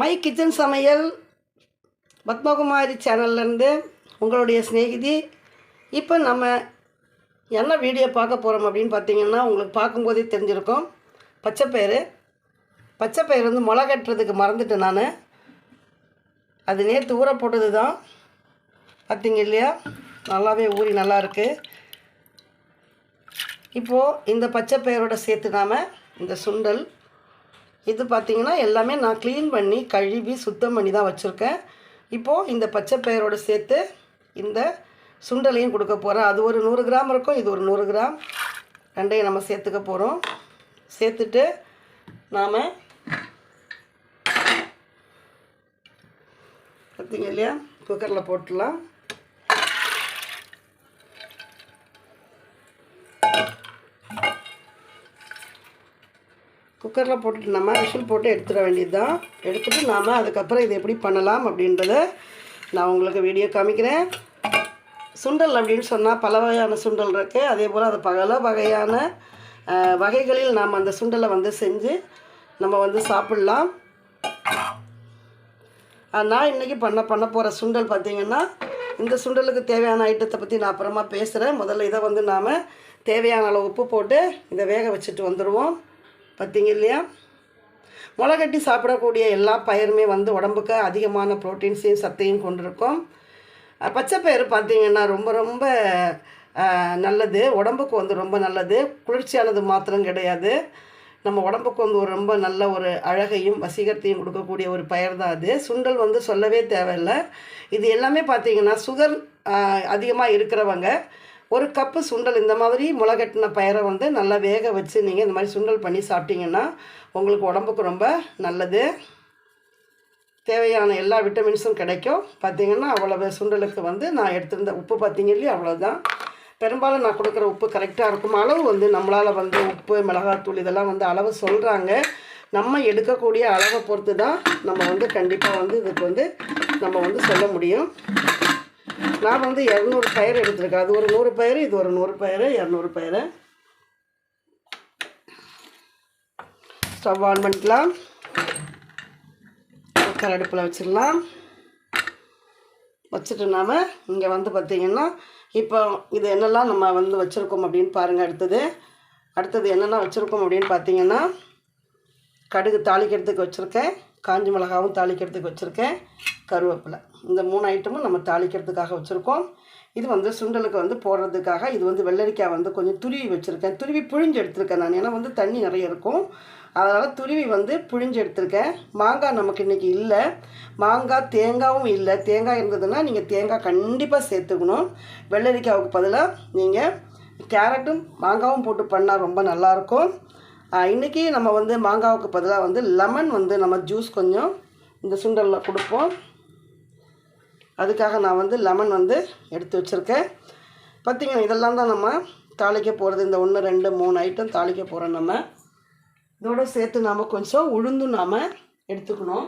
My kitchen சமையல் பத்மகுமாரி சேனல்லேருந்து உங்களுடைய சிநேகிதி. இப்போ நம்ம என்ன வீடியோ பார்க்க போகிறோம் அப்படின்னு பார்த்தீங்கன்னா உங்களுக்கு பார்க்கும்போதே தெரிஞ்சிருக்கும். பச்சைப்பயிறு பச்சைப்பயிறு வந்து மிளகா கட்டுறதுக்கு மறந்துட்டேன் நான். அது நேற்று ஊற போட்டது தான். பார்த்தீங்க இல்லையா? நல்லாவே ஊறி நல்லாயிருக்கு இப்போது இந்த பச்சைப்பயிரோட சேர்த்து நாம் இந்த சுண்டல் இது பார்த்திங்கன்னா எல்லாமே நான் க்ளீன் பண்ணி கழுவி சுத்தம் பண்ணி தான் வச்சுருக்கேன். இப்போது இந்த பச்சை பயரோடு சேர்த்து இந்த சுண்டலையும் கொடுக்க போகிறேன் அது ஒரு நூறு கிராம் இருக்கும் இது ஒரு நூறு கிராம். ரெண்டையும் நம்ம சேர்த்துக்க போகிறோம் சேர்த்துட்டு நாம் பார்த்தீங்க இல்லையா? குக்கரில் போட்டுடலாம். குக்கரில் போட்டுட்டு நம்ம விசில் போட்டு எடுத்துட வேண்டியது தான் எடுத்துகிட்டு நாம் அதுக்கப்புறம் இது எப்படி பண்ணலாம் அப்படின்றத நான் உங்களுக்கு வீடியோ காமிக்கிறேன். சுண்டல் அப்படின்னு சொன்னால் பல வகையான சுண்டல் இருக்குது அதே போல் அது பல வகையான வகைகளில் நாம் அந்த சுண்டலை வந்து செஞ்சு நம்ம வந்து சாப்பிட்லாம். நான் இன்றைக்கி பண்ண பண்ண போகிற சுண்டல் பார்த்திங்கன்னா இந்த சுண்டலுக்கு தேவையான ஐட்டத்தை பற்றி நான் அப்புறமா பேசுகிறேன் முதல்ல இதை வந்து நாம் தேவையான அளவு உப்பு போட்டு இதை வேக வச்சுட்டு வந்துடுவோம் பார்த்தீங்க இல்லையா? முளைகட்டி சாப்பிடக்கூடிய எல்லா பயிருமே வந்து உடம்புக்கு அதிகமான ப்ரோட்டீன்ஸையும் சத்தையும் கொண்டிருக்கும். பச்சைப்பயிறு பார்த்திங்கன்னா ரொம்ப ரொம்ப நல்லது. உடம்புக்கு வந்து ரொம்ப நல்லது. குளிர்ச்சியானது மாத்திரம் கிடையாது. நம்ம உடம்புக்கு வந்து ஒரு ரொம்ப நல்ல ஒரு அழகையும் வசீகரத்தையும் கொடுக்கக்கூடிய ஒரு பயிர் தான் அது. சுண்டல் வந்து சொல்லவே தேவையில்லை. இது எல்லாமே பார்த்தீங்கன்னா சுகர் அதிகமாக இருக்கிறவங்க ஒரு கப்பு சுண்டல் இந்த மாதிரி முளைகட்டின பயிரை வந்து நல்லா வேக வச்சு நீங்கள் இந்த மாதிரி சுண்டல் பண்ணி சாப்பிட்டீங்கன்னா உங்களுக்கு உடம்புக்கு ரொம்ப நல்லது. தேவையான எல்லா விட்டமின்ஸும் கிடைக்கும். பார்த்தீங்கன்னா அவ்வளவு சுண்டலுக்கு வந்து நான் எடுத்திருந்த உப்பு பார்த்தீங்க இல்லையா? அவ்வளோதான் பெரும்பாலும் நான் கொடுக்குற உப்பு கரெக்டாக இருக்கும். அளவு வந்து நம்மளால் வந்து உப்பு மிளகாத்தூள் இதெல்லாம் வந்து அளவு சொல்கிறாங்க நம்ம எடுக்கக்கூடிய அளவை பொறுத்து தான் நம்ம வந்து கண்டிப்பாக வந்து இதுக்கு வந்து நம்ம வந்து சொல்ல முடியும். நான் வந்து இரநூறு பயிர் எடுத்திருக்கேன். அது ஒரு நூறு பயிர் இது ஒரு நூறு பயிர் இரநூறு பயிர். ஸ்டவ் ஆன் பண்ணிக்கலாம். குக்கர் அடுப்பில் வச்சிடலாம். வச்சுட்டு நாம் இங்கே வந்து பார்த்திங்கன்னா இப்போ இது என்னெல்லாம் நம்ம வந்து வச்சுருக்கோம் அப்படின்னு பாருங்கள் அடுத்தது. அடுத்தது என்னென்ன வச்சுருக்கோம் அப்படின்னு பார்த்தீங்கன்னா கடுகு தாளிக்கிறதுக்கு வச்சுருக்கேன். காஞ்சி மிளகாவும் தாளிக்கிறதுக்கு வச்சுருக்கேன். கருவேப்பிலை. இந்த மூணு ஐட்டமும் நம்ம தாளிக்கிறதுக்காக வச்சுருக்கோம். இது வந்து சுண்டலுக்கு வந்து போடுறதுக்காக இது வந்து வெள்ளரிக்காய் வந்து கொஞ்சம் துருவி வச்சுருக்கேன். துருவி புழிஞ்சு எடுத்திருக்கேன் நான். ஏன்னா வந்து தண்ணி நிறைய இருக்கும். அதனால் துருவி வந்து புழிஞ்சு எடுத்திருக்கேன். மாங்காய் நமக்கு இன்றைக்கி இல்லை. மாங்காய் தேங்காயும் இல்லை. தேங்காய் இருந்ததுன்னா நீங்கள் தேங்காய் கண்டிப்பாக சேர்த்துக்கணும். வெள்ளரிக்காவுக்கு பதிலாக நீங்கள் கேரட்டும் மாங்காவும் போட்டு பண்ணால் ரொம்ப நல்லாயிருக்கும் இன்றைக்கி நம்ம வந்து மாங்காவுக்கு பதிலாக வந்து லெமன் வந்து நம்ம ஜூஸ் கொஞ்சம் இந்த சுண்டலில் கொடுப்போம். அதுக்காக நான் வந்து லெமன் வந்து எடுத்து வச்சுருக்கேன். பார்த்திங்கன்னா இதெல்லாம் தான் நம்ம தாளிக்க போகிறது இந்த ஒன்று ரெண்டு மூணு ஐட்டம் தாளிக்க போகிறோம் நம்ம. இதோட சேர்த்து நாம் கொஞ்சம் உளுந்தும் நாம் எடுத்துக்கணும்.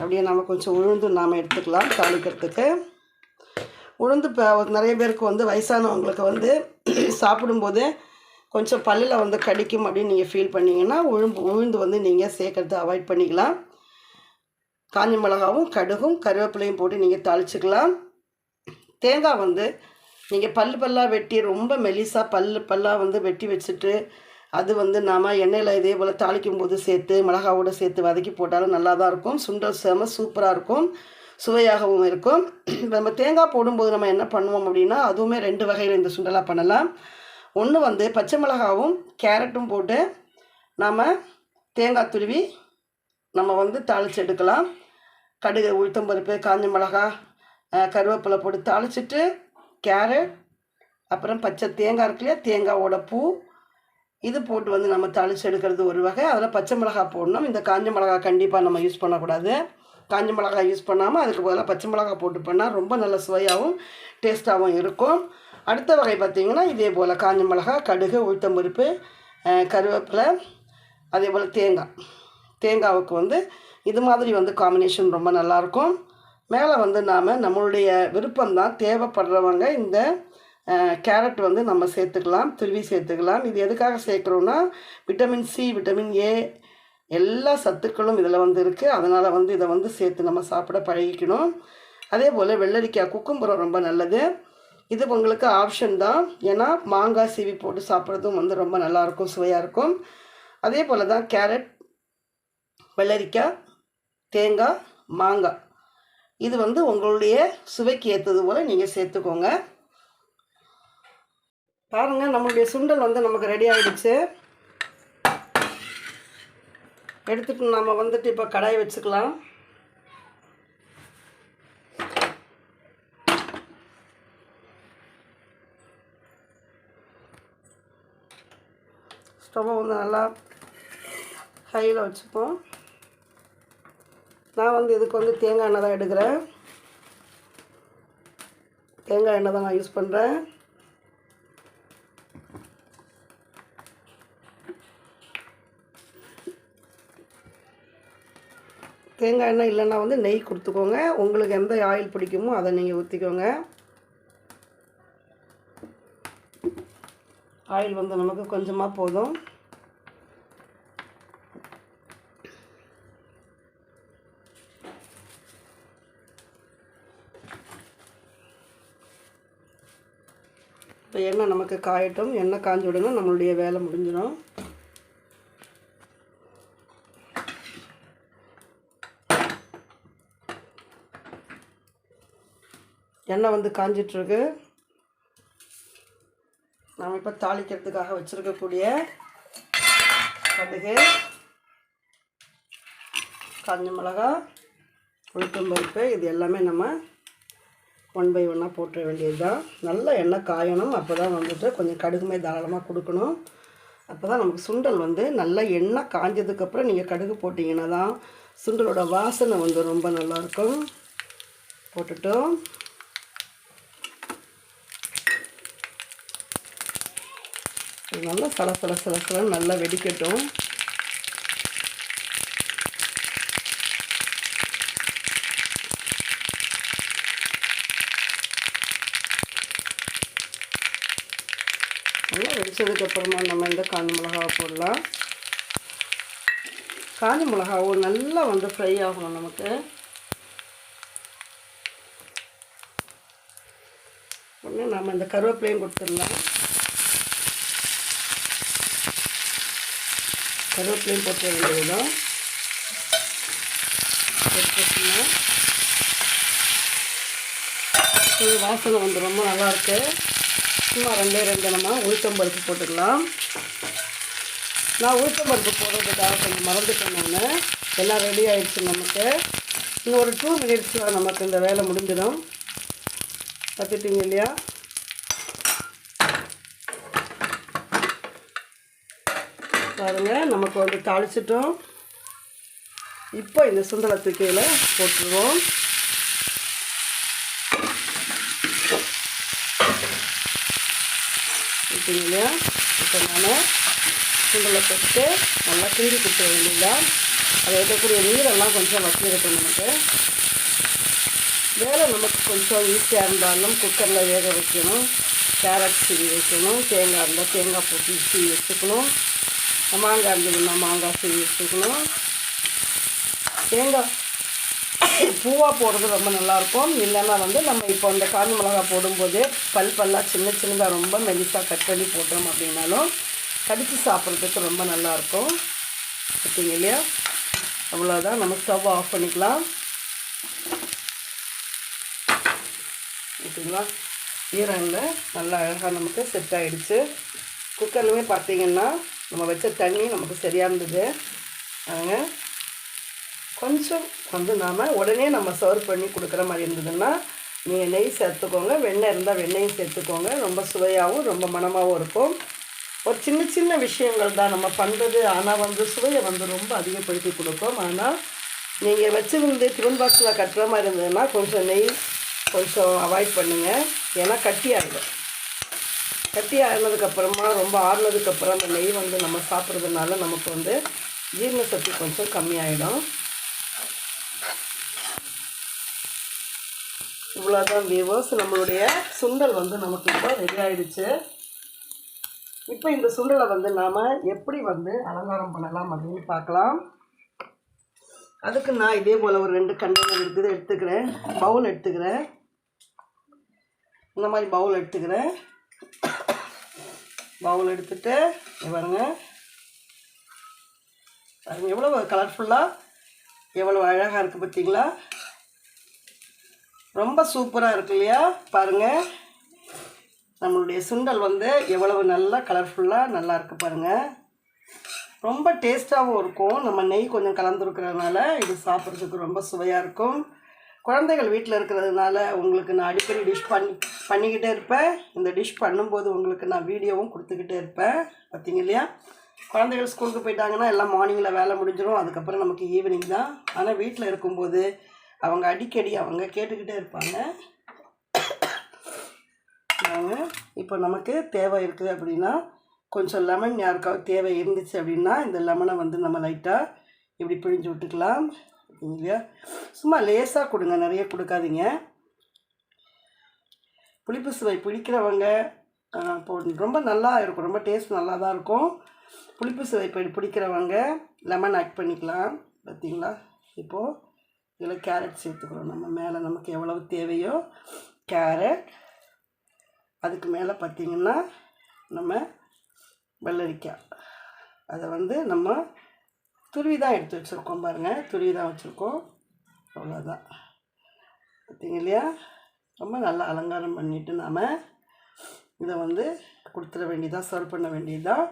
அப்படியே நம்ம கொஞ்சம் உளுந்து நாம் எடுத்துக்கலாம் தாளிக்கிறதுக்கு. உளுந்து இப்போ நிறைய பேருக்கு வந்து வயசானவங்களுக்கு வந்து சாப்பிடும்போது கொஞ்சம் பல்லில் வந்து கடிக்கும் அப்படின்னு நீங்கள் ஃபீல் பண்ணிங்கன்னா உழும்பு உளுந்து வந்து நீங்கள் சேர்க்கறது அவாய்ட் பண்ணிக்கலாம். காஞ்சி மிளகாவும் கடுகும் கருவேப்பிலையும் போட்டு நீங்கள் தாளிச்சுக்கலாம். தேங்காய் வந்து நீங்கள் பல் பல்லாக வெட்டி ரொம்ப மெலிசாக பல் பல்லாக வந்து வெட்டி வச்சுட்டு அது வந்து நாம் எண்ணெயில் இதே போல் தாளிக்கும் போது சேர்த்து மிளகாவோடு சேர்த்து வதக்கி போட்டாலும் நல்லா தான் இருக்கும். சுண்டல் சேம சூப்பராக இருக்கும். சுவையாகவும் இருக்கும். நம்ம தேங்காய் போடும்போது நம்ம என்ன பண்ணுவோம் அப்படின்னா அதுவுமே ரெண்டு வகையில் இந்த சுண்டலாக பண்ணலாம். ஒன்று வந்து பச்சை மிளகாவும் கேரட்டும் போட்டு நாம் தேங்காய் துருவி நம்ம வந்து தாளித்து எடுக்கலாம். கடுகு உளுத்தம் பருப்பு காஞ்ச மிளகா கருவேப்பிலை போட்டு தாளிச்சிட்டு கேரட் அப்புறம் பச்சை தேங்காய் இருக்கு இல்லையா தேங்காவோட பூ இது போட்டு வந்து நம்ம தாளித்து எடுக்கிறது ஒரு வகை. அதில் பச்சை மிளகா போடணும். இந்த காஞ்ச மிளகா கண்டிப்பாக நம்ம யூஸ் பண்ணக்கூடாது. காஞ்ச மிளகாய் யூஸ் பண்ணாமல் அதுக்கு பதிலாக பச்சை மிளகாய் போட்டு பண்ணால் ரொம்ப நல்ல சுவையாகவும் டேஸ்ட்டாகவும் இருக்கும். அடுத்த வகை பார்த்திங்கன்னா இதே போல் காஞ்ச மிளகா கடுகு உளுத்தம்பருப்பு பருப்பு கருவேப்பிலை அதே போல் தேங்காய். தேங்காவுக்கு வந்து இது மாதிரி வந்து காம்பினேஷன் ரொம்ப நல்லாயிருக்கும் மேலே வந்து நாம் நம்மளுடைய விருப்பம்தான் தேவைப்படுறவங்க இந்த கேரட் வந்து நம்ம சேர்த்துக்கலாம் துருவி சேர்த்துக்கலாம். இது எதுக்காக சேர்க்குறோன்னா விட்டமின் சி விட்டமின் ஏ எல்லா சத்துக்களும் இதில் வந்து இருக்குது அதனால் வந்து இதை வந்து சேர்த்து நம்ம சாப்பிட பழகிக்கணும். அதே போல் வெள்ளரிக்காய் குக்கும்புரம் ரொம்ப நல்லது. இது உங்களுக்கு ஆப்ஷன் தான். ஏன்னா மாங்காய் சீவி போட்டு சாப்பிட்றதும் வந்து ரொம்ப நல்லாயிருக்கும் சுவையாக இருக்கும். அதே போல் தான் கேரட் வெள்ளரிக்காய் தேங்காய் மாங்காய். இது வந்து உங்களுடைய சுவைக்கு ஏற்றது போல் நீங்கள் சேர்த்துக்கோங்க. பாருங்கள் நம்மளுடைய சுண்டல் வந்து நமக்கு ரெடி ஆகிடுச்சு எடுத்துட்டு நம்ம வந்துட்டு இப்போ கடாய் வச்சுக்கலாம். ஸ்டவ்வை வந்து நல்லா ஹையில் வச்சுப்போம். நான் வந்து இதுக்கு வந்து தேங்காய் எண்ணெய் தான் எடுக்கிறேன். தேங்காய் எண்ணெய் தான் நான் யூஸ் பண்ணுறேன் தேங்காய் எண்ணெய் இல்லைன்னா வந்து நெய் கொடுத்துக்கோங்க. உங்களுக்கு எந்த ஆயில் பிடிக்குமோ அதை நீங்கள் ஊற்றிக்கோங்க ஆயில் வந்து நமக்கு கொஞ்சமாக போதும். இப்போ எண்ணெய் நமக்கு காயட்டும். எண்ணெய் காஞ்சி விடணும் நம்மளுடைய வேலை முடிஞ்சிடும். எண்ணெய் வந்து காஞ்சிட்ருக்கு. நாம் இப்போ தாளிக்கிறதுக்காக வச்சுருக்கக்கூடிய கடுகு காஞ்ச மிளகா உளுத்தம் பருப்பு இது எல்லாமே நம்ம ஒன் பை ஒன்னாக போட்டுற வேண்டியது தான் நல்ல எண்ணெய் காயணும். அப்போ தான் வந்துட்டு கொஞ்சம் கடுகுமே தாராளமாக கொடுக்கணும். அப்போ தான் நமக்கு சுண்டல் வந்து நல்லா எண்ணெய் காஞ்சதுக்கப்புறம் நீங்கள் கடுகு போட்டிங்கன்னா தான் சுண்டலோட வாசனை வந்து ரொம்ப நல்லாயிருக்கும் போட்டுட்டோம். நல்லா சல சல சல சல நல்லா வெடிக்கட்டும். நல்லா வெடிச்சதுக்கப்புறமா நம்ம இந்த காஞ்சி மிளகாவை போடலாம். காஞ்சி மிளகாவும் நல்லா வந்து ஃப்ரை ஆகணும் நமக்கு. ஒன்று நம்ம இந்த கருவேப்பிலையும் கொடுத்துடலாம். கருவேப்பிலையும் போட்டு வேண்டியது தான் இது வாசனை வந்து ரொம்ப நல்லாயிருக்கு சும்மா ரெண்டே ரெண்டு நம்ம உளுத்தம்பருப்பு போட்டுக்கலாம். நான் உளுத்தம்பருப்பு போடுறதுக்காக கொஞ்சம் மறந்துட்டேன் நான். எல்லாம் ரெடி ஆகிடுச்சு நமக்கு. இன்னும் ஒரு டூ மினிட்ஸில் நமக்கு இந்த வேலை முடிஞ்சிடும். பார்த்துட்டிங்க இல்லையா? பாருங்கள் நமக்கு வந்து தாளிச்சிட்டோம். இப்போ இந்த சுண்டலை போட்டுருவோம். ஓகேங்க இப்போ நான் சுண்டலை போட்டு நல்லா கிண்டி கொடுத்துட வேண்டியதான் அதை இருக்கக்கூடிய நீரெல்லாம் கொஞ்சம் வசதி இருக்கும் நமக்கு. வேலை நமக்கு கொஞ்சம் ஈஸியாக இருந்தாலும் குக்கரில் வேக வைக்கணும். கேரட் சீவி வைக்கணும். தேங்காய் இருந்தால் தேங்காய் போட்டு சீவி வச்சுக்கணும். மாங்காய் இருந்ததுன்னா மாங்காய் சீவி வச்சுக்கணும் தேங்காய் பூவாக போடுறது ரொம்ப நல்லாயிருக்கும். இல்லைன்னா வந்து நம்ம இப்போ அந்த காஞ்சி மிளகா போடும்போதே பல் பல்லாக சின்ன சின்னதாக ரொம்ப மெலிசாக கட் பண்ணி போட்டோம் அப்படின்னாலும் கடித்து சாப்பிட்றதுக்கு ரொம்ப நல்லாயிருக்கும். பார்த்தீங்க இல்லையா? அவ்வளோதான் நம்ம ஸ்டவ் ஆஃப் பண்ணிக்கலாம். ஓகேங்களா ஈரம் நல்லா அழகாக நமக்கு செட் ஆகிடுச்சு குக்கர்லையுமே பார்த்தீங்கன்னா நம்ம வச்ச தண்ணி நமக்கு சரியாக இருந்தது. அதுங்க கொஞ்சம் வந்து நாம் உடனே நம்ம சர்வ் பண்ணி கொடுக்குற மாதிரி இருந்ததுன்னா நீங்கள் நெய் சேர்த்துக்கோங்க. வெண்ணெய் இருந்தால் வெண்ணெயும் சேர்த்துக்கோங்க. ரொம்ப சுவையாகவும் ரொம்ப மனமாகவும் இருக்கும். ஒரு சின்ன சின்ன விஷயங்கள் தான் நம்ம பண்ணுறது ஆனால் வந்து சுவையை வந்து ரொம்ப அதிகப்படுத்தி கொடுக்கும். ஆனால் நீங்கள் வச்சுருந்து டிஃபன் பாக்ஸில் கட்டுற மாதிரி இருந்ததுன்னா கொஞ்சம் நெய் கொஞ்சம் அவாய்ட் பண்ணுங்கள் ஏன்னா கட்டியாகிடும் கட்டி ஆனதுக்கப்புறமா ரொம்ப ஆறுனதுக்கப்புறம் அந்த நெய் வந்து நம்ம சாப்பிட்றதுனால நமக்கு வந்து ஜீரண சக்தி கொஞ்சம் கம்மியாயிடும். இவ்வளோதான் வியூவர்ஸ் நம்மளுடைய சுண்டல் வந்து நமக்கு இப்போ ரெடி ஆயிடுச்சு. இப்போ இந்த சுண்டலை வந்து நாம் எப்படி வந்து அலங்காரம் பண்ணலாம் அப்படின்னு பார்க்கலாம். அதுக்கு நான் இதே போல் ஒரு ரெண்டு கண்டெய்னர் இருக்குது எடுத்துக்கிறேன். பவுல் எடுத்துக்கிறேன். இந்த மாதிரி பவுல் எடுத்துக்கிறேன். பவுல் எடுத்துட்டு பாருங்க. பாருங்க எவ்வளோ கலர்ஃபுல்லாக எவ்வளோ அழகாக இருக்குது பார்த்தீங்களா ரொம்ப சூப்பராக இருக்கு இல்லையா? பாருங்கள் நம்மளுடைய சுண்டல் வந்து எவ்வளவு நல்லா கலர்ஃபுல்லாக நல்லா இருக்கு பாருங்கள் ரொம்ப டேஸ்ட்டாகவும் இருக்கும். நம்ம நெய் கொஞ்சம் கலந்துருக்கிறதுனால இது சாப்பிட்றதுக்கு ரொம்ப சுவையாக இருக்கும். குழந்தைகள் வீட்டில் இருக்கிறதுனால உங்களுக்கு நான் அடிக்கடி டிஷ் பண்ணி பண்ணிக்கிட்டே இருப்பேன். இந்த டிஷ் பண்ணும்போது உங்களுக்கு நான் வீடியோவும் கொடுத்துக்கிட்டே இருப்பேன். பார்த்தீங்க இல்லையா? குழந்தைகள் ஸ்கூலுக்கு போயிட்டாங்கன்னா எல்லாம் மார்னிங்கில் வேலை முடிஞ்சிடும் அதுக்கப்புறம் நமக்கு ஈவினிங் தான். ஆனால் வீட்டில் இருக்கும்போது அவங்க அடிக்கடி அவங்க கேட்டுக்கிட்டே இருப்பாங்க. அவங்க இப்போ நமக்கு தேவை இருக்குது அப்படின்னா கொஞ்சம் லெமன் யாருக்காவது தேவை இருந்துச்சு அப்படின்னா இந்த லெமனை வந்து நம்ம லைட்டாக இப்படி பிழிஞ்சு விட்டுக்கலாம். இல்லையா? சும்மா லேசாக கொடுங்க. நிறைய கொடுக்காதீங்க. புளிப்பு சுவை பிடிக்கிறவங்க இப்போ ரொம்ப நல்லா இருக்கும். ரொம்ப டேஸ்ட் நல்லா தான் இருக்கும். புளிப்பு சுவை பிடிக்கிறவங்க லெமன் ஆட் பண்ணிக்கலாம். பார்த்தீங்களா இப்போது இதில் கேரட் சேர்த்துக்கிறோம். நம்ம மேலே நமக்கு எவ்வளவு தேவையோ கேரட் அதுக்கு மேலே பார்த்திங்கன்னா நம்ம வெள்ளரிக்காய் அதை வந்து நம்ம துருவி தான் எடுத்து வச்சுருக்கோம் பாருங்கள் துருவி தான் வச்சுருக்கோம். அவ்வளோதான் பார்த்தீங்க இல்லையா? ரொம்ப நல்லா அலங்காரம் பண்ணிவிட்டு நாம் இதை வந்து கொடுத்துட வேண்டியதாக சர்வ் பண்ண வேண்டியதுதான்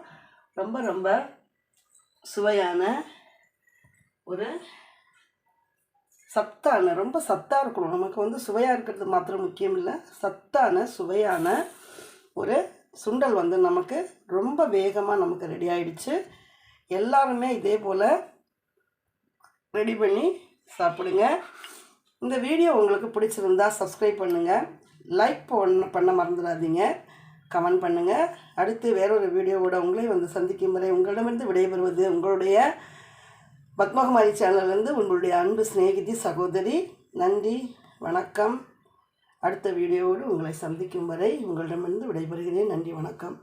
ரொம்ப ரொம்ப சுவையான ஒரு சத்தான ரொம்ப சத்தாக இருக்கணும். நமக்கு வந்து சுவையாக இருக்கிறது மாத்திரம் முக்கியம் இல்லை. சத்தான சுவையான ஒரு சுண்டல் வந்து நமக்கு ரொம்ப வேகமாக நமக்கு ரெடி ஆயிடுச்சு. எல்லாருமே இதே போல் ரெடி பண்ணி சாப்பிடுங்க. இந்த வீடியோ உங்களுக்கு பிடிச்சிருந்தா சப்ஸ்கிரைப் பண்ணுங்கள் லைக் பண்ண பண்ண மறந்துடாதீங்க. கமெண்ட் பண்ணுங்கள் அடுத்து வேறொரு வீடியோவோட உங்களை வந்து சந்திக்கும் வரை உங்களிடமிருந்து விடைபெறுவது உங்களுடைய பத்மகுமாரி சேனல்லேருந்து உங்களுடைய அன்பு சிநேகிதி சகோதரி. நன்றி வணக்கம். அடுத்த வீடியோவோடு உங்களை சந்திக்கும் வரை உங்களிடமிருந்து விடைபெறுகிறேன். நன்றி வணக்கம்.